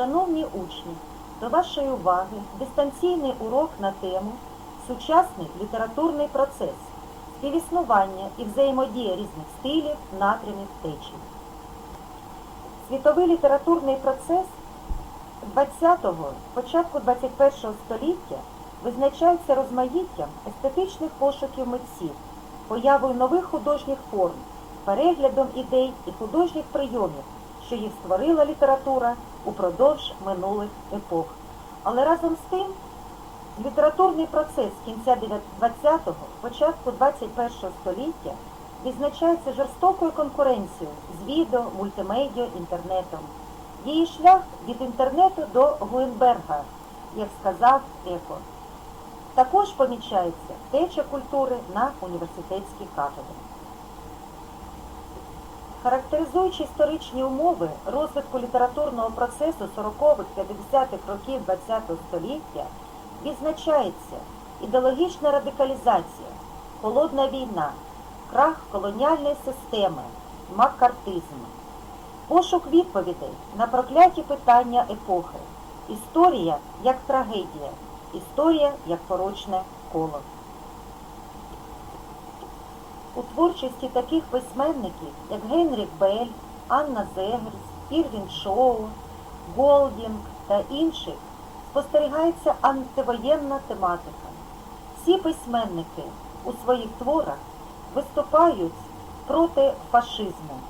Шановні учні, до вашої уваги дистанційний урок на тему Сучасний літературний процес, співіснування і взаємодія різних стилів, напрямів, течій. Світовий літературний процес 20-го, початку 21-го століття визначається розмаїттям естетичних пошуків митців, появою нових художніх форм, переглядом ідей і художніх прийомів, що їх створила література упродовж минулих епох. Але разом з тим літературний процес кінця 20-го, початку 21-го століття відзначається жорстокою конкуренцією з відео, мультимедіа, інтернетом. Її шлях від інтернету до Гуенберга, як сказав Еко. Також помічається теча культури на університетській кафедрі. Характеризуючи історичні умови розвитку літературного процесу 40-х-50-х років ХХ століття, відзначається ідеологічна радикалізація, холодна війна, крах колоніальної системи, маккартизм, пошук відповідей на прокляті питання епохи, історія як трагедія, історія як порочне коло. У творчості таких письменників, як Генрік Бель, Анна Зегерс, Ірвін Шоу, Голдінг та інших, спостерігається антивоєнна тематика. Ці письменники у своїх творах виступають проти фашизму,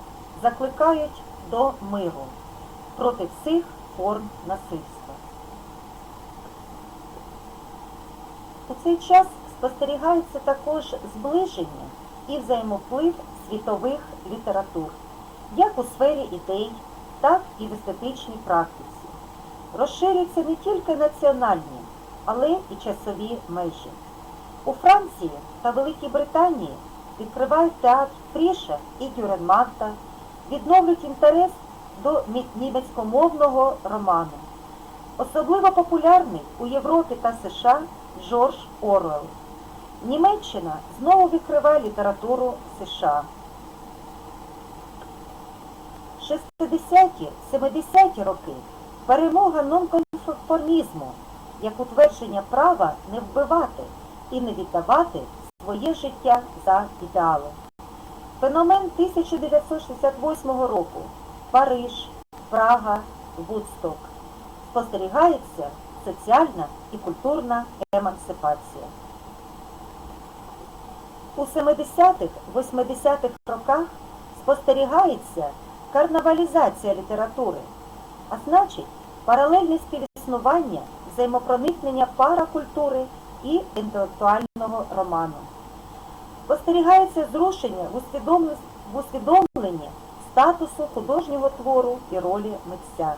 закликають до миру, проти всіх форм насильства. У цей час спостерігається також зближення і взаємоплив світових літератур, як у сфері ідей, так і в естетичній практиці. Розширюються не тільки національні, але і часові межі. У Франції та Великій Британії відкривають театр Фріша і Дюренманта, відновлюють інтерес до німецькомовного роману. Особливо популярний у Європі та США Жорж Оруелл. Німеччина знову відкриває літературу США. 60-ті, 70-ті роки перемога нонконформізму як утвердження права не вбивати і не віддавати своє життя за ідеали. Феномен 1968 року Париж, Прага, Вудсток. Спостерігається соціальна і культурна емансипація. У 70-х, 80-х роках спостерігається карнавалізація літератури, а значить паралельне співіснування, взаємопроникнення паракультури і інтелектуального роману. Спостерігається зрушення в усвідомлен- усвідомленні статусу художнього твору і ролі митця.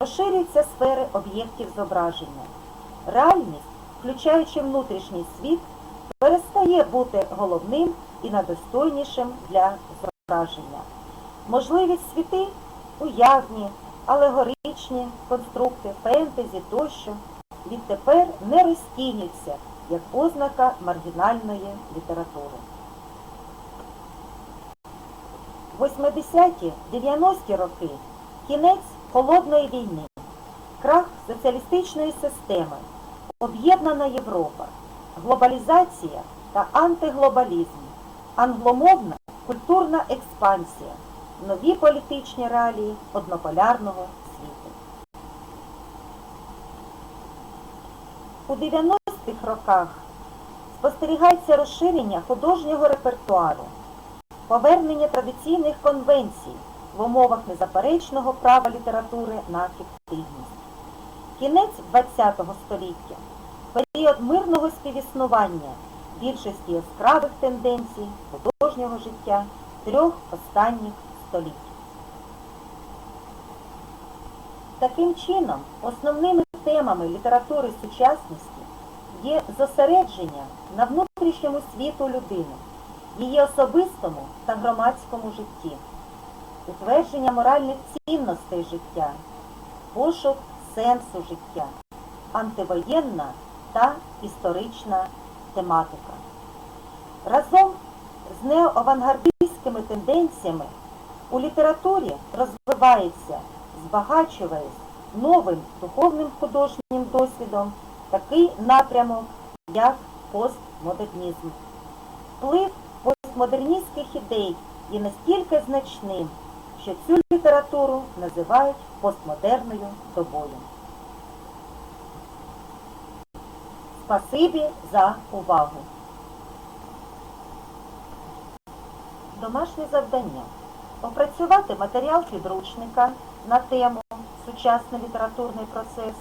Розширюються сфери об'єктів зображення. Реальність, включаючи внутрішній світ, перестає бути головним і найдостойнішим для зображення. Можливість світи уявні, алегоричні конструкти, фентезі тощо відтепер не розцінюються як ознака маргінальної літератури. 80-ті, 90-ті роки кінець холодної війни, крах соціалістичної системи, об'єднана Європа, глобалізація та антиглобалізм, англомовна культурна експансія, нові політичні реалії однополярного світу. У 90-х роках спостерігається розширення художнього репертуару, повернення традиційних конвенцій в умовах незаперечного права літератури на фіктивність. Кінець ХХ століття період мирного співіснування більшості яскравих тенденцій художнього життя трьох останніх століть. Таким чином, основними темами літератури сучасності є зосередження на внутрішньому світу людини, її особистому та громадському житті, утвердження моральних цінностей життя, пошук сенсу життя, антивоєнна та історична тематика. Разом з неоавангардистськими тенденціями у літературі розвивається, збагачується новим духовним художнім досвідом такий напрямок, як постмодернізм. Вплив постмодерністських ідей є настільки значним, що цю літературу називають постмодерною добою. Спасибі за увагу. Домашнє завдання. Опрацювати матеріал підручника на тему Сучасний літературний процес,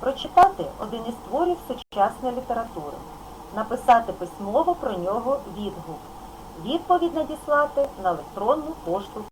прочитати один із творів сучасної літератури, написати письмово про нього відгук, відповідь надіслати на електронну пошту